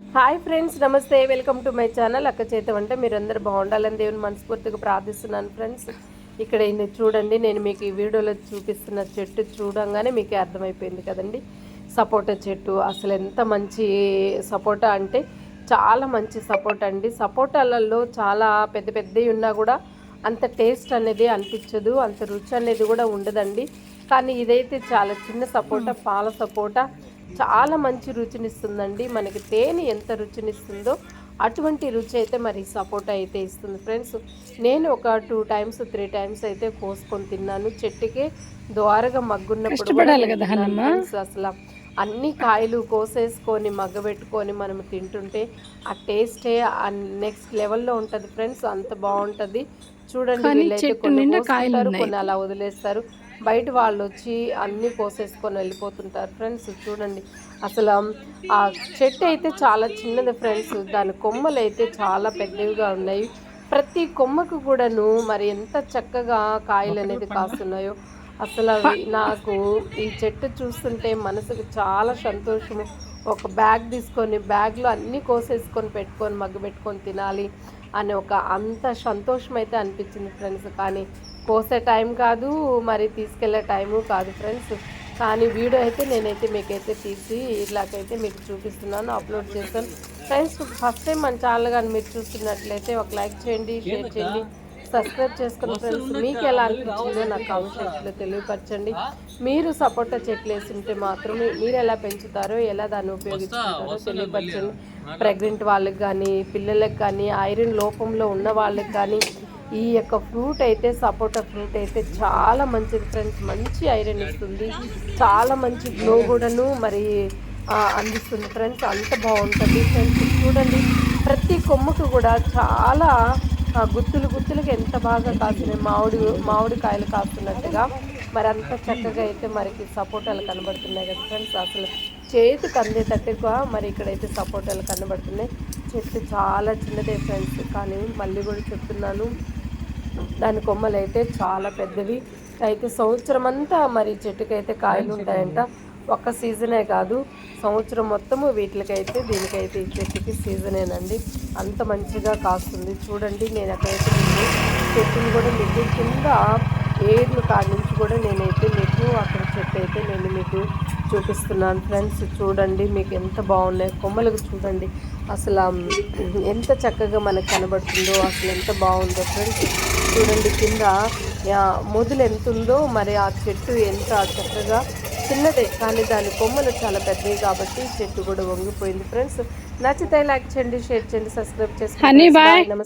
Hi friends నమస్తే. Welcome to my channel. అక్క చేతం అంటే మీరందరూ బాగుండాలని దేవుని మనస్ఫూర్తిగా ప్రార్థిస్తున్నాను ఫ్రెండ్స్. ఇక్కడ చూడండి నేను మీకు ఈ వీడియోలో చూపిస్తున్న చెట్టు చూడంగానే మీకు అర్థమైపోయింది కదండి. సపోటా చెట్టు అసలు ఎంత మంచి సపోటా అంటే చాలా మంచి సపోటా అండి. సపోటాలలో చాలా పెద్ద పెద్దవి ఉన్నా కూడా అంత టేస్ట్ అనేది అనిపించదు అంత రుచి అనేది కూడా ఉండదండి. కానీ ఇదైతే చాలా చిన్న సపోటా పాల సపోటా. చాలా మంచి రుచినిస్తుందండి. మనకి తేనె ఎంత రుచినిస్తుందో అటువంటి రుచి అయితే మరి సపోటా అయితే ఇస్తుంది. ఫ్రెండ్స్ నేను ఒక టూ టైమ్స్ త్రీ టైమ్స్ అయితే కోసుకొని తిన్నాను. చెట్టుకే ద్వారగా మగ్గున్నప్పుడు అసలు. అన్ని కాయలు కోసేసుకొని మగ్గబెట్టుకొని మనం తింటుంటే ఆ టేస్టే నెక్స్ట్ లెవెల్లో ఉంటుంది ఫ్రెండ్స్. అంత బాగుంటుంది. చూడండి వీళ్ళైతే. కొన్ని అలా వదిలేస్తారు. బయట వాళ్ళు వచ్చి అన్ని కోసేసుకొని వెళ్ళిపోతుంటారు. ఫ్రెండ్స్ చూడండి. అసలు ఆ చెట్టు అయితే చాలా చిన్నది ఫ్రెండ్స్ దాని కొమ్మలు అయితే చాలా పెద్దవిగా ఉన్నాయి. ప్రతి కొమ్మకు కూడాను మరి ఎంత చక్కగా కాయలు అనేది కాస్తున్నాయో అసలు అవి నాకు ఈ చెట్టు చూస్తుంటే మనసుకు చాలా సంతోషము. ఒక బ్యాగ్ తీసుకొని బ్యాగ్లో అన్నీ కోసేసుకొని పెట్టుకొని మగ్గ పెట్టుకొని తినాలి. అని ఒక అంత సంతోషం అయితే అనిపించింది ఫ్రెండ్స్. కానీ కోసే టైం కాదు మరి తీసుకెళ్ళే టైము కాదు ఫ్రెండ్స్. కానీ వీడియో అయితే నేనైతే మీకైతే తీసి ఇలాగైతే మీకు చూపిస్తున్నాను అప్లోడ్ చేస్తాను. ఫ్రెండ్స్ ఫస్ట్ టైం మన ఛానల్ కానీ మీరు చూస్తున్నట్లయితే ఒక లైక్ చేయండి షేర్ చేయండి. సబ్స్క్రైబ్ చేసుకుని ఫ్రెండ్స్ మీకు ఎలా అనిపించిందో నాకు కామెంట్ సెక్షన్లో తెలియపరచండి. మీరు సపోటా చెట్లు వేస్తుంటే మాత్రమే మీరు ఎలా పెంచుతారో ఎలా దాన్ని ఉపయోగించుకుంటారో తెలియపరచండి. ప్రెగ్నెంట్ వాళ్ళకి కానీ పిల్లలకు కానీ ఐరన్ లోపంలో ఉన్న వాళ్ళకి కానీ ఈ యొక్క ఫ్రూట్ అయితే సపోటా ఫ్రూట్ అయితే చాలా మంచిది ఫ్రెండ్స్ మంచి ఐరన్ ఇస్తుంది. చాలా మంచి గ్లో కూడాను మరి అందిస్తుంది ఫ్రెండ్స్ అంత బాగుంటుంది ఫ్రెండ్స్ చూడండి ప్రతి కొమ్మకు కూడా చాలా గుత్తులు గుత్తులకి ఎంత బాగా కాస్తున్నాయి మామిడి మామిడి కాయలు కాస్తున్నట్టుగా. మరి అంత చక్కగా అయితే మరికి సపోటాలు కనబడుతున్నాయి కదా ఫ్రెండ్స్. అసలు చేతికి అందేటట్టుగా మరి ఇక్కడైతే సపోటాలు కనబడుతున్నాయి. చెట్టు చాలా చిన్నదే ఫ్రెండ్స్. కానీ మళ్ళీ కూడా చెప్తున్నాను. దాని కొమ్మలు అయితే చాలా పెద్దవి. అయితే సంవత్సరం అంతా మరి చెట్టుకైతే కాయలు ఉంటాయంట ఒక్క సీజనే కాదు సంవత్సరం మొత్తము వీటికైతే దీనికైతే ఈ చెట్టుకి సీజనేనండి. అంత మంచిగా కాస్తుంది. చూడండి నేను ఎక్కడైతే చెట్టును చెట్టుని కూడా మీకు కింద ఏర్లు కాడి నుంచి కూడా నేనైతే మీకు అక్కడ చెట్టు అయితే నేను మీకు చూపిస్తున్నాను. ఫ్రెండ్స్ చూడండి మీకు ఎంత బాగున్నాయి కొమ్మలకు చూడండి. అసలు ఎంత చక్కగా మనకు కనబడుతుందో అసలు ఎంత బాగుందో ఫ్రెండ్స్. చూడండి కింద మొదలు ఎంత ఉందో మరి ఆ చెట్టు ఎంత చక్కగా చిన్నదే కానీ దాని కొమ్మలు చాలా పెద్దవి కాబట్టి చెట్టు కూడా వంగిపోయింది. ఫ్రెండ్స్ నచ్చితే లైక్ చేయండి షేర్ చేయండి సబ్స్క్రైబ్ చేసుకోండి. నమస్తే.